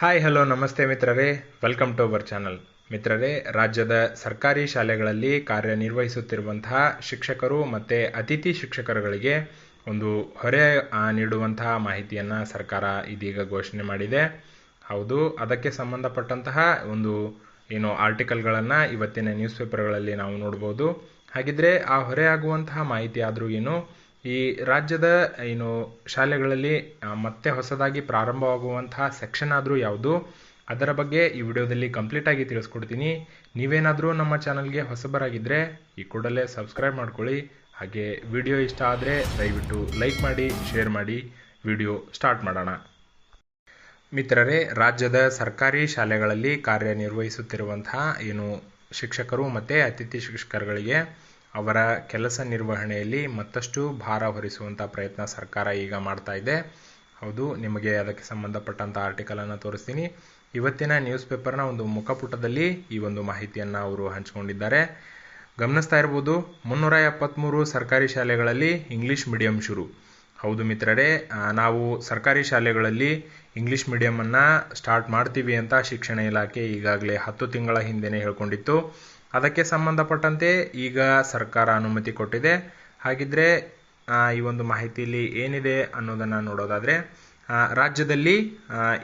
Hi hello ನಮಸ್ತೆ ಮಿತ್ರರೇ welcome to our channel ಮಿತ್ರರೇ ರಾಜ್ಯದ ಸರ್ಕಾರಿ ಶಾಲೆಗಳಲ್ಲಿ ಕಾರ್ಯನಿರ್ವಹಿಸುತ್ತಿರುವಂತಹ ಶಿಕ್ಷಕರು ಮತ್ತು ಅತಿಥಿ ಶಿಕ್ಷಕರುಗಳಿಗೆ ಒಂದು ಹೊರೆ ನೀಡುವಂತಹ ಮಾಹಿತಿಯನ್ನು ಸರ್ಕಾರ ಇದೀಗ ಘೋಷಣೆ ಮಾಡಿದೆ. ಹೌದು, ಅದಕ್ಕೆ ಸಂಬಂಧಪಟ್ಟಂತಹ ಒಂದು, ಏನು, ಆರ್ಟಿಕಲ್ಗಳನ್ನು ಇವತ್ತಿನ ನ್ಯೂಸ್ ಪೇಪರ್ಗಳಲ್ಲಿ ನಾವು ನೋಡ್ಬೋದು. ಹಾಗಿದ್ರೆ ಆ ಹೊರೆ ಆಗುವಂತಹ ಮಾಹಿತಿ ಆದರೂ ಏನು ಈ ರಾಜ್ಯದ, ಏನು, ಶಾಲೆಗಳಲ್ಲಿ ಮತ್ತೆ ಹೊಸದಾಗಿ ಪ್ರಾರಂಭವಾಗುವಂತಹ ಸೆಕ್ಷನ್ ಆದರೂ ಯಾವುದು, ಅದರ ಬಗ್ಗೆ ಈ ವಿಡಿಯೋದಲ್ಲಿ ಕಂಪ್ಲೀಟ್ ಆಗಿ ತಿಳಿಸ್ಕೊಡ್ತೀನಿ. ನೀವೇನಾದರೂ ನಮ್ಮ ಚಾನಲ್ಗೆ ಹೊಸಬರಾಗಿದ್ದರೆ ಈ ಕೂಡಲೇ ಸಬ್ಸ್ಕ್ರೈಬ್ ಮಾಡ್ಕೊಳ್ಳಿ. ಹಾಗೆ ವಿಡಿಯೋ ಇಷ್ಟ ಆದರೆ ದಯವಿಟ್ಟು ಲೈಕ್ ಮಾಡಿ, ಶೇರ್ ಮಾಡಿ, ವಿಡಿಯೋ ಸ್ಟಾರ್ಟ್ ಮಾಡೋಣ. ಮಿತ್ರರೇ, ರಾಜ್ಯದ ಸರ್ಕಾರಿ ಶಾಲೆಗಳಲ್ಲಿ ಕಾರ್ಯನಿರ್ವಹಿಸುತ್ತಿರುವಂತಹ, ಏನು, ಶಿಕ್ಷಕರು ಮತ್ತು ಅತಿಥಿ ಶಿಕ್ಷಕರುಗಳಿಗೆ ಅವರ ಕೆಲಸ ನಿರ್ವಹಣೆಯಲ್ಲಿ ಮತ್ತಷ್ಟು ಭಾರ ಹೊರಿಸುವಂಥ ಪ್ರಯತ್ನ ಸರ್ಕಾರ ಈಗ ಮಾಡ್ತಾ ಇದೆ. ಹೌದು, ನಿಮಗೆ ಅದಕ್ಕೆ ಸಂಬಂಧಪಟ್ಟಂಥ ಆರ್ಟಿಕಲನ್ನು ತೋರಿಸ್ತೀನಿ. ಇವತ್ತಿನ ನ್ಯೂಸ್ ಪೇಪರ್ನ ಒಂದು ಮುಖಪುಟದಲ್ಲಿ ಈ ಒಂದು ಮಾಹಿತಿಯನ್ನು ಅವರು ಹಂಚಿಕೊಂಡಿದ್ದಾರೆ. ಗಮನಿಸ್ತಾ ಇರ್ಬೋದು, ಮುನ್ನೂರ ಎಪ್ಪತ್ತ್ಮೂರು ಸರ್ಕಾರಿ ಶಾಲೆಗಳಲ್ಲಿ ಇಂಗ್ಲೀಷ್ ಮೀಡಿಯಂ ಶುರು. ಹೌದು ಮಿತ್ರರೇ ನಾವು ಸರ್ಕಾರಿ ಶಾಲೆಗಳಲ್ಲಿ ಇಂಗ್ಲೀಷ್ ಮೀಡಿಯಮನ್ನು ಸ್ಟಾರ್ಟ್ ಮಾಡ್ತೀವಿ ಅಂತ ಶಿಕ್ಷಣ ಇಲಾಖೆ ಈಗಾಗಲೇ ಹತ್ತು ತಿಂಗಳ ಹಿಂದೆಯೇ ಹೇಳ್ಕೊಂಡಿತ್ತು. ಅದಕ್ಕೆ ಸಂಬಂಧಪಟ್ಟಂತೆ ಈಗ ಸರ್ಕಾರ ಅನುಮತಿ ಕೊಟ್ಟಿದೆ. ಹಾಗಿದ್ರೆ ಈ ಒಂದು ಮಾಹಿತಿಯಲ್ಲಿ ಏನಿದೆ ಅನ್ನೋದನ್ನು ನೋಡೋದಾದರೆ ರಾಜ್ಯದಲ್ಲಿ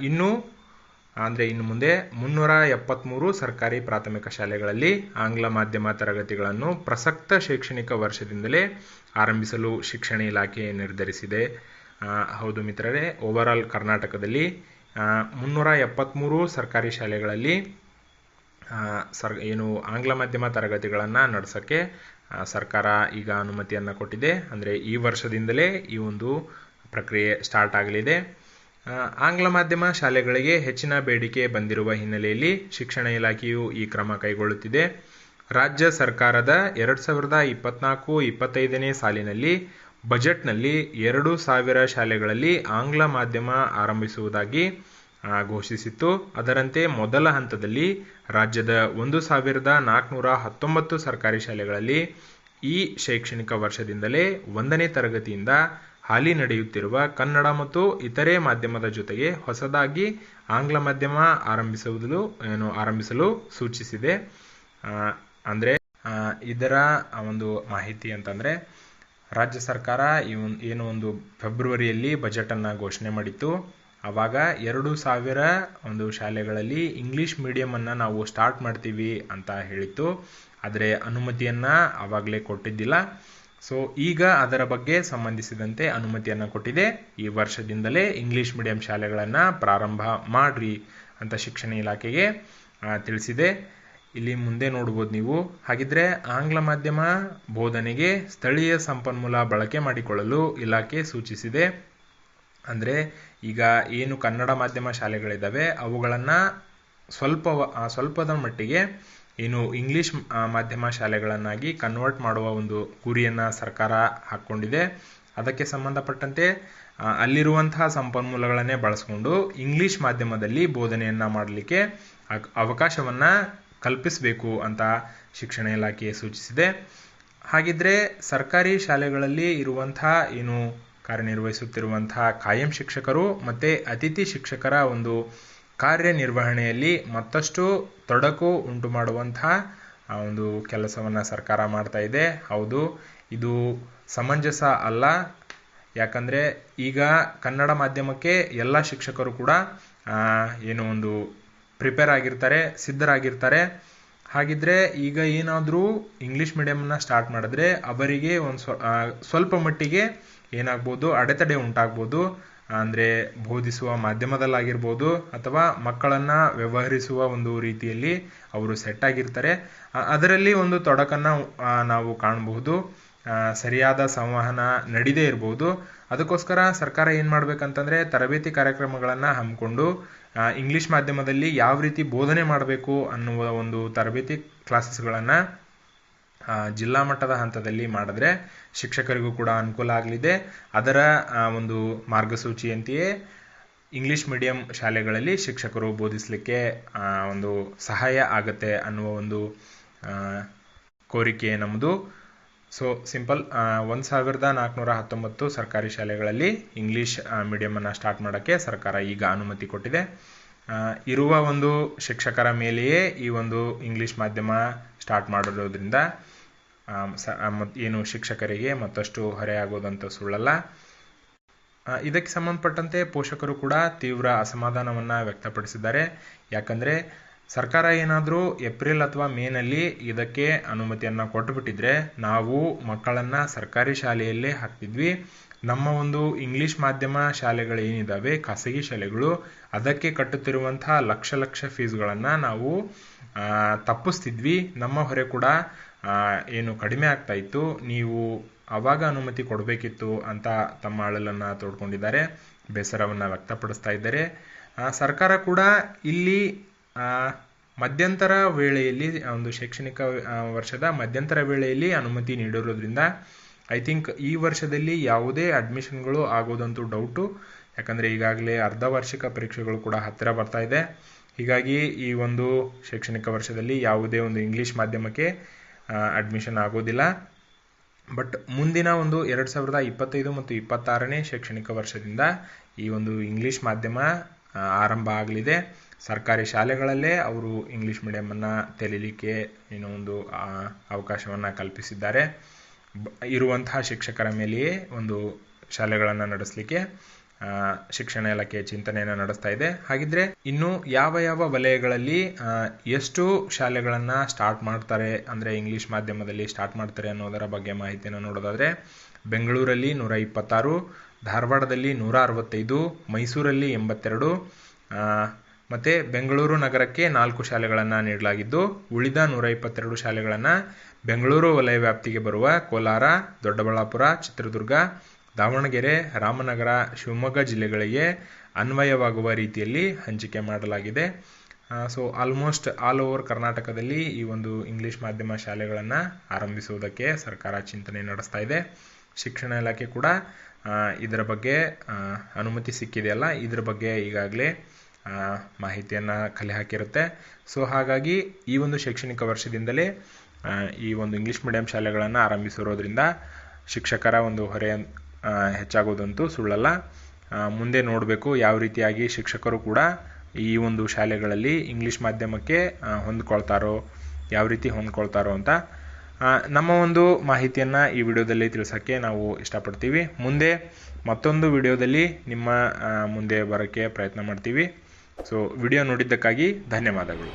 ಇನ್ನೂ, ಅಂದರೆ ಇನ್ನು ಮುಂದೆ ಮುನ್ನೂರ ಎಪ್ಪತ್ತ್ಮೂರು ಸರ್ಕಾರಿ ಪ್ರಾಥಮಿಕ ಶಾಲೆಗಳಲ್ಲಿ ಆಂಗ್ಲ ಮಾಧ್ಯಮ ತರಗತಿಗಳನ್ನು ಪ್ರಸಕ್ತ ಶೈಕ್ಷಣಿಕ ವರ್ಷದಿಂದಲೇ ಆರಂಭಿಸಲು ಶಿಕ್ಷಣ ಇಲಾಖೆ ನಿರ್ಧರಿಸಿದೆ. ಹೌದು ಮಿತ್ರರೇ ಓವರಾಲ್ ಕರ್ನಾಟಕದಲ್ಲಿ ಮುನ್ನೂರ ಎಪ್ಪತ್ತ್ಮೂರು ಸರ್ಕಾರಿ ಶಾಲೆಗಳಲ್ಲಿ ಸರ್ ಏನು ಆಂಗ್ಲ ಮಾಧ್ಯಮ ತರಗತಿಗಳನ್ನು ನಡೆಸೋಕ್ಕೆ ಸರ್ಕಾರ ಈಗ ಅನುಮತಿಯನ್ನು ಕೊಟ್ಟಿದೆ. ಅಂದರೆ ಈ ವರ್ಷದಿಂದಲೇ ಈ ಒಂದು ಪ್ರಕ್ರಿಯೆ ಸ್ಟಾರ್ಟ್ ಆಗಲಿದೆ. ಆಂಗ್ಲ ಮಾಧ್ಯಮ ಶಾಲೆಗಳಿಗೆ ಹೆಚ್ಚಿನ ಬೇಡಿಕೆ ಬಂದಿರುವ ಹಿನ್ನೆಲೆಯಲ್ಲಿ ಶಿಕ್ಷಣ ಇಲಾಖೆಯು ಈ ಕ್ರಮ ಕೈಗೊಳ್ಳುತ್ತಿದೆ. ರಾಜ್ಯ ಸರ್ಕಾರದ ಎರಡು ಸಾವಿರದ ಇಪ್ಪತ್ನಾಲ್ಕು ಇಪ್ಪತ್ತೈದನೇ ಸಾಲಿನಲ್ಲಿ ಬಜೆಟ್ನಲ್ಲಿ ಎರಡು ಸಾವಿರ ಶಾಲೆಗಳಲ್ಲಿ ಆಂಗ್ಲ ಮಾಧ್ಯಮ ಆರಂಭಿಸುವುದಾಗಿ ಘೋಷಿಸಿತ್ತು. ಅದರಂತೆ ಮೊದಲ ಹಂತದಲ್ಲಿ ರಾಜ್ಯದ ಒಂದು ಸಾವಿರದ ನಾಲ್ಕುನೂರ ಹತ್ತೊಂಬತ್ತು ಸರ್ಕಾರಿ ಶಾಲೆಗಳಲ್ಲಿ ಈ ಶೈಕ್ಷಣಿಕ ವರ್ಷದಿಂದಲೇ ಒಂದನೇ ತರಗತಿಯಿಂದ ಹಾಲಿ ನಡೆಯುತ್ತಿರುವ ಕನ್ನಡ ಮತ್ತು ಇತರೆ ಮಾಧ್ಯಮದ ಜೊತೆಗೆ ಹೊಸದಾಗಿ ಆಂಗ್ಲ ಮಾಧ್ಯಮ ಆರಂಭಿಸುವುದು ಏನು, ಆರಂಭಿಸಲು ಸೂಚಿಸಿದೆ. ಅಂದರೆ ಇದರ ಒಂದು ಮಾಹಿತಿ ಅಂತಂದ್ರೆ, ರಾಜ್ಯ ಸರ್ಕಾರ ಏನು ಒಂದು ಫೆಬ್ರವರಿಯಲ್ಲಿ ಬಜೆಟನ್ನು ಘೋಷಣೆ ಮಾಡಿತ್ತು. ಆವಾಗ ಎರಡು ಸಾವಿರ ಒಂದು ಶಾಲೆಗಳಲ್ಲಿ ಇಂಗ್ಲಿಷ್ ಮೀಡಿಯಮನ್ನು ನಾವು ಸ್ಟಾರ್ಟ್ ಮಾಡ್ತೀವಿ ಅಂತ ಹೇಳಿತ್ತು. ಆದರೆ ಅನುಮತಿಯನ್ನು ಆವಾಗಲೇ ಕೊಟ್ಟಿದ್ದಿಲ್ಲ. ಸೊ ಈಗ ಅದರ ಬಗ್ಗೆ ಸಂಬಂಧಿಸಿದಂತೆ ಅನುಮತಿಯನ್ನು ಕೊಟ್ಟಿದೆ. ಈ ವರ್ಷದಿಂದಲೇ ಇಂಗ್ಲಿಷ್ ಮೀಡಿಯಂ ಶಾಲೆಗಳನ್ನು ಪ್ರಾರಂಭ ಮಾಡ್ರಿ ಅಂತ ಶಿಕ್ಷಣ ಇಲಾಖೆಗೆ ತಿಳಿಸಿದೆ. ಇಲ್ಲಿ ಮುಂದೆ ನೋಡ್ಬೋದು ನೀವು. ಹಾಗಿದ್ರೆ ಆಂಗ್ಲ ಮಾಧ್ಯಮ ಬೋಧನೆಗೆ ಸ್ಥಳೀಯ ಸಂಪನ್ಮೂಲ ಬಳಕೆ ಮಾಡಿಕೊಳ್ಳಲು ಇಲಾಖೆ ಸೂಚಿಸಿದೆ. ಅಂದರೆ ಈಗ ಏನು ಕನ್ನಡ ಮಾಧ್ಯಮ ಶಾಲೆಗಳಿದ್ದಾವೆ ಅವುಗಳನ್ನು ಸ್ವಲ್ಪ ಸ್ವಲ್ಪದ ಮಟ್ಟಿಗೆ ಏನು ಇಂಗ್ಲೀಷ್ ಮಾಧ್ಯಮ ಶಾಲೆಗಳನ್ನಾಗಿ ಕನ್ವರ್ಟ್ ಮಾಡುವ ಒಂದು ಗುರಿಯನ್ನು ಸರ್ಕಾರ ಹಾಕ್ಕೊಂಡಿದೆ ಅದಕ್ಕೆ ಸಂಬಂಧಪಟ್ಟಂತೆ ಅಲ್ಲಿರುವಂತಹ ಸಂಪನ್ಮೂಲಗಳನ್ನೇ ಬಳಸ್ಕೊಂಡು ಇಂಗ್ಲೀಷ್ ಮಾಧ್ಯಮದಲ್ಲಿ ಬೋಧನೆಯನ್ನು ಮಾಡಲಿಕ್ಕೆ ಅವಕಾಶವನ್ನು ಕಲ್ಪಿಸಬೇಕು ಅಂತ ಶಿಕ್ಷಣ ಇಲಾಖೆ ಸೂಚಿಸಿದೆ. ಹಾಗಿದ್ರೆ ಸರ್ಕಾರಿ ಶಾಲೆಗಳಲ್ಲಿ ಇರುವಂತಹ ಏನು ಕಾರ್ಯನಿರ್ವಹಿಸುತ್ತಿರುವಂತಹ ಕಾಯಂ ಶಿಕ್ಷಕರು ಮತ್ತು ಅತಿಥಿ ಶಿಕ್ಷಕರ ಒಂದು ಕಾರ್ಯನಿರ್ವಹಣೆಯಲ್ಲಿ ಮತ್ತಷ್ಟು ತೊಡಕು ಉಂಟು ಮಾಡುವಂತಹ ಒಂದು ಕೆಲಸವನ್ನು ಸರ್ಕಾರ ಮಾಡ್ತಾ ಇದೆ. ಹೌದು, ಇದು ಸಮಂಜಸ ಅಲ್ಲ. ಯಾಕಂದರೆ ಈಗ ಕನ್ನಡ ಮಾಧ್ಯಮಕ್ಕೆ ಎಲ್ಲ ಶಿಕ್ಷಕರು ಕೂಡ ಏನು ಒಂದು ಪ್ರಿಪೇರ್ ಆಗಿರ್ತಾರೆ, ಸಿದ್ಧರಾಗಿರ್ತಾರೆ. ಹಾಗಿದ್ರೆ ಈಗ ಏನಾದರೂ ಇಂಗ್ಲಿಷ್ ಮೀಡಿಯಂನ ಸ್ಟಾರ್ಟ್ ಮಾಡಿದ್ರೆ ಅವರಿಗೆ ಒಂದು ಸ್ವ ಸ್ವಲ್ಪ ಮಟ್ಟಿಗೆ ಏನಾಗ್ಬೋದು ಅಡೆತಡೆ ಉಂಟಾಗ್ಬೋದು. ಅಂದರೆ ಬೋಧಿಸುವ ಮಾಧ್ಯಮದಲ್ಲಾಗಿರ್ಬೋದು ಅಥವಾ ಮಕ್ಕಳನ್ನು ವ್ಯವಹರಿಸುವ ಒಂದು ರೀತಿಯಲ್ಲಿ ಅವರು ಸೆಟ್ ಆಗಿರ್ತಾರೆ. ಅದರಲ್ಲಿ ಒಂದು ತೊಡಕನ್ನು ನಾವು ಕಾಣಬಹುದು. ಸರಿಯಾದ ಸಂವಹನ ನಡೀದೇ ಇರ್ಬೋದು. ಅದಕ್ಕೋಸ್ಕರ ಸರ್ಕಾರ ಏನು ಮಾಡ್ಬೇಕಂತಂದ್ರೆ ತರಬೇತಿ ಕಾರ್ಯಕ್ರಮಗಳನ್ನು ಹಮ್ಮಿಕೊಂಡು ಇಂಗ್ಲೀಷ್ ಮಾಧ್ಯಮದಲ್ಲಿ ಯಾವ ರೀತಿ ಬೋಧನೆ ಮಾಡಬೇಕು ಅನ್ನುವ ಒಂದು ತರಬೇತಿ ಕ್ಲಾಸಸ್ಗಳನ್ನು ಜಿಲ್ಲಾ ಮಟ್ಟದ ಹಂತದಲ್ಲಿ ಮಾಡಿದ್ರೆ ಶಿಕ್ಷಕರಿಗೂ ಕೂಡ ಅನುಕೂಲ ಆಗಲಿದೆ. ಅದರ ಒಂದು ಮಾರ್ಗಸೂಚಿಯಂತೆಯೇ ಇಂಗ್ಲಿಷ್ ಮೀಡಿಯಂ ಶಾಲೆಗಳಲ್ಲಿ ಶಿಕ್ಷಕರು ಬೋಧಿಸಲಿಕ್ಕೆ ಒಂದು ಸಹಾಯ ಆಗುತ್ತೆ ಅನ್ನುವ ಒಂದು ಕೋರಿಕೆ ನಮ್ಮದು ಸೊ ಸಿಂಪಲ್ ಒಂದು ಸಾವಿರದ ನಾಲ್ಕುನೂರ ಹತ್ತೊಂಬತ್ತು ಸರ್ಕಾರಿ ಶಾಲೆಗಳಲ್ಲಿ ಇಂಗ್ಲೀಷ್ ಮೀಡಿಯಮನ್ನು ಸ್ಟಾರ್ಟ್ ಮಾಡೋಕ್ಕೆ ಸರ್ಕಾರ ಈಗ ಅನುಮತಿ ಕೊಟ್ಟಿದೆ. ಇರುವ ಒಂದು ಶಿಕ್ಷಕರ ಮೇಲೆಯೇ ಈ ಒಂದು ಇಂಗ್ಲಿಷ್ ಮಾಧ್ಯಮ ಸ್ಟಾರ್ಟ್ ಮಾಡಿರೋದ್ರಿಂದ ಏನು ಶಿಕ್ಷಕರಿಗೆ ಮತ್ತಷ್ಟು ಹೊರೆಯಾಗೋದಂತ ಸುಳ್ಳಲ್ಲ. ಇದಕ್ಕೆ ಸಂಬಂಧಪಟ್ಟಂತೆ ಪೋಷಕರು ಕೂಡ ತೀವ್ರ ಅಸಮಾಧಾನವನ್ನ ವ್ಯಕ್ತಪಡಿಸಿದ್ದಾರೆ. ಯಾಕಂದ್ರೆ ಸರ್ಕಾರ ಏನಾದರೂ ಏಪ್ರಿಲ್ ಅಥವಾ ಮೇನಲ್ಲಿ ಇದಕ್ಕೆ ಅನುಮತಿಯನ್ನ ಕೊಟ್ಟುಬಿಟ್ಟಿದ್ರೆ ನಾವು ಮಕ್ಕಳನ್ನ ಸರ್ಕಾರಿ ಶಾಲೆಯಲ್ಲೇ ಹಾಕ್ತಿದ್ವಿ. ನಮ್ಮ ಒಂದು ಇಂಗ್ಲಿಷ್ ಮಾಧ್ಯಮ ಶಾಲೆಗಳು ಏನಿದಾವೆ, ಖಾಸಗಿ ಶಾಲೆಗಳು, ಅದಕ್ಕೆ ಕಟ್ಟುತ್ತಿರುವಂತಹ ಲಕ್ಷ ಲಕ್ಷ ಫೀಸ್ಗಳನ್ನು ನಾವು ತಪ್ಪಿಸ್ತಿದ್ವಿ. ನಮ್ಮ ಹೊರೆ ಕೂಡ ಏನು ಕಡಿಮೆ ಆಗ್ತಾ ಇತ್ತು. ನೀವು ಅವಾಗ ಅನುಮತಿ ಕೊಡಬೇಕಿತ್ತು ಅಂತ ತಮ್ಮ ಅಳಲನ್ನು ತೋಡ್ಕೊಂಡಿದ್ದಾರೆ, ಬೇಸರವನ್ನು ವ್ಯಕ್ತಪಡಿಸ್ತಾ ಇದ್ದಾರೆ. ಸರ್ಕಾರ ಕೂಡ ಇಲ್ಲಿ ಮಧ್ಯಂತರ ವೇಳೆಯಲ್ಲಿ, ಒಂದು ಶೈಕ್ಷಣಿಕ ವರ್ಷದ ಮಧ್ಯಂತರ ವೇಳೆಯಲ್ಲಿ ಅನುಮತಿ ನೀಡಿರೋದ್ರಿಂದ ಐ ಥಿಂಕ್ ಈ ವರ್ಷದಲ್ಲಿ ಯಾವುದೇ ಅಡ್ಮಿಷನ್ಗಳು ಆಗೋದಂತೂ ಡೌಟು ಯಾಕಂದ್ರೆ ಈಗಾಗಲೇ ಅರ್ಧ ವಾರ್ಷಿಕ ಪರೀಕ್ಷೆಗಳು ಕೂಡ ಹತ್ತಿರ ಬರ್ತಾ ಇದೆ. ಹೀಗಾಗಿ ಈ ಒಂದು ಶೈಕ್ಷಣಿಕ ವರ್ಷದಲ್ಲಿ ಯಾವುದೇ ಒಂದು ಇಂಗ್ಲಿಷ್ ಮಾಧ್ಯಮಕ್ಕೆ ಅಡ್ಮಿಷನ್ ಆಗೋದಿಲ್ಲ. ಬಟ್ ಮುಂದಿನ ಒಂದು ಎರಡು ಸಾವಿರದ ಇಪ್ಪತ್ತೈದು ಮತ್ತು ಇಪ್ಪತ್ತಾರನೇ ಶೈಕ್ಷಣಿಕ ವರ್ಷದಿಂದ ಈ ಒಂದು ಇಂಗ್ಲಿಷ್ ಮಾಧ್ಯಮ ಆರಂಭ ಆಗಲಿದೆ. ಸರ್ಕಾರಿ ಶಾಲೆಗಳಲ್ಲೇ ಅವರು ಇಂಗ್ಲಿಷ್ ಮೀಡಿಯಮನ್ನು ತೆಲಿಲಿಕ್ಕೆ ಏನೋ ಒಂದು ಅವಕಾಶವನ್ನು ಕಲ್ಪಿಸಿದ್ದಾರೆ. ಇರುವಂತಹ ಶಿಕ್ಷಕರ ಮೇಲೆಯೇ ಒಂದು ಶಾಲೆಗಳನ್ನು ನಡೆಸಲಿಕ್ಕೆ ಶಿಕ್ಷಣ ಇಲಾಖೆ ಚಿಂತನೆಯನ್ನು ನಡೆಸ್ತಾ ಇದೆ. ಹಾಗಿದ್ರೆ ಇನ್ನು ಯಾವ ಯಾವ ವಲಯಗಳಲ್ಲಿ ಎಷ್ಟು ಶಾಲೆಗಳನ್ನ ಸ್ಟಾರ್ಟ್ ಮಾಡ್ತಾರೆ, ಅಂದ್ರೆ ಇಂಗ್ಲಿಷ್ ಮಾಧ್ಯಮದಲ್ಲಿ ಸ್ಟಾರ್ಟ್ ಮಾಡ್ತಾರೆ ಅನ್ನೋದರ ಬಗ್ಗೆ ಮಾಹಿತಿಯನ್ನು ನೋಡೋದಾದ್ರೆ, ಬೆಂಗಳೂರಲ್ಲಿ ನೂರ ಇಪ್ಪತ್ತಾರು, ಧಾರವಾಡದಲ್ಲಿ ನೂರ ಅರವತ್ತೈದು, ಮೈಸೂರಲ್ಲಿ ಎಂಬತ್ತೆರಡು ಮತ್ತೆ ಬೆಂಗಳೂರು ನಗರಕ್ಕೆ ನಾಲ್ಕು ಶಾಲೆಗಳನ್ನು ನೀಡಲಾಗಿದ್ದು, ಉಳಿದ ನೂರ ಇಪ್ಪತ್ತೆರಡು ಶಾಲೆಗಳನ್ನು ಬೆಂಗಳೂರು ವಲಯ ವ್ಯಾಪ್ತಿಗೆ ಬರುವ ಕೋಲಾರ, ದೊಡ್ಡಬಳ್ಳಾಪುರ, ಚಿತ್ರದುರ್ಗ ದಾವಣಗೆರೆ, ರಾಮನಗರ, ಶಿವಮೊಗ್ಗ ಜಿಲ್ಲೆಗಳಿಗೆ ಅನ್ವಯವಾಗುವ ರೀತಿಯಲ್ಲಿ ಹಂಚಿಕೆ ಮಾಡಲಾಗಿದೆ. ಸೊ ಆಲ್ಮೋಸ್ಟ್ ಆಲ್ ಓವರ್ ಕರ್ನಾಟಕದಲ್ಲಿ ಈ ಒಂದು ಇಂಗ್ಲಿಷ್ ಮಾಧ್ಯಮ ಶಾಲೆಗಳನ್ನು ಆರಂಭಿಸುವುದಕ್ಕೆ ಸರ್ಕಾರ ಚಿಂತನೆ ನಡೆಸ್ತಾ ಇದೆ. ಶಿಕ್ಷಣ ಇಲಾಖೆ ಕೂಡ ಇದರ ಬಗ್ಗೆ ಅನುಮತಿ ಸಿಕ್ಕಿದೆಯಲ್ಲ ಇದರ ಬಗ್ಗೆ ಈಗಾಗಲೇ ಮಾಹಿತಿಯನ್ನು ಕಲೆ ಹಾಕಿರುತ್ತೆ. ಸೊ ಹಾಗಾಗಿ ಈ ಒಂದು ಶೈಕ್ಷಣಿಕ ವರ್ಷದಿಂದಲೇ ಈ ಒಂದು ಇಂಗ್ಲಿಷ್ ಮೀಡಿಯಂ ಶಾಲೆಗಳನ್ನು ಆರಂಭಿಸಿರೋದ್ರಿಂದ ಶಿಕ್ಷಕರ ಒಂದು ಹೊರೆ ಹೆಚ್ಚಾಗೋದಂತೂ ಸುಳ್ಳಲ್ಲ. ಮುಂದೆ ನೋಡಬೇಕು ಯಾವ ರೀತಿಯಾಗಿ ಶಿಕ್ಷಕರು ಕೂಡ ಈ ಒಂದು ಶಾಲೆಗಳಲ್ಲಿ ಇಂಗ್ಲಿಷ್ ಮಾಧ್ಯಮಕ್ಕೆ ಹೊಂದ್ಕೊಳ್ತಾರೋ, ಯಾವ ರೀತಿ ಹೊಂದ್ಕೊಳ್ತಾರೋ ಅಂತ ನಮ್ಮ ಒಂದು ಮಾಹಿತಿಯನ್ನು ಈ ವಿಡಿಯೋದಲ್ಲಿ ತಿಳಿಸೋಕ್ಕೆ ನಾವು ಇಷ್ಟಪಡ್ತೀವಿ. ಮುಂದೆ ಮತ್ತೊಂದು ವಿಡಿಯೋದಲ್ಲಿ ನಿಮ್ಮ ಮುಂದೆ ಬರೋಕ್ಕೆ ಪ್ರಯತ್ನ ಮಾಡ್ತೀವಿ. ಸೊ ವಿಡಿಯೋ ನೋಡಿದ್ದಕ್ಕಾಗಿ ಧನ್ಯವಾದಗಳು.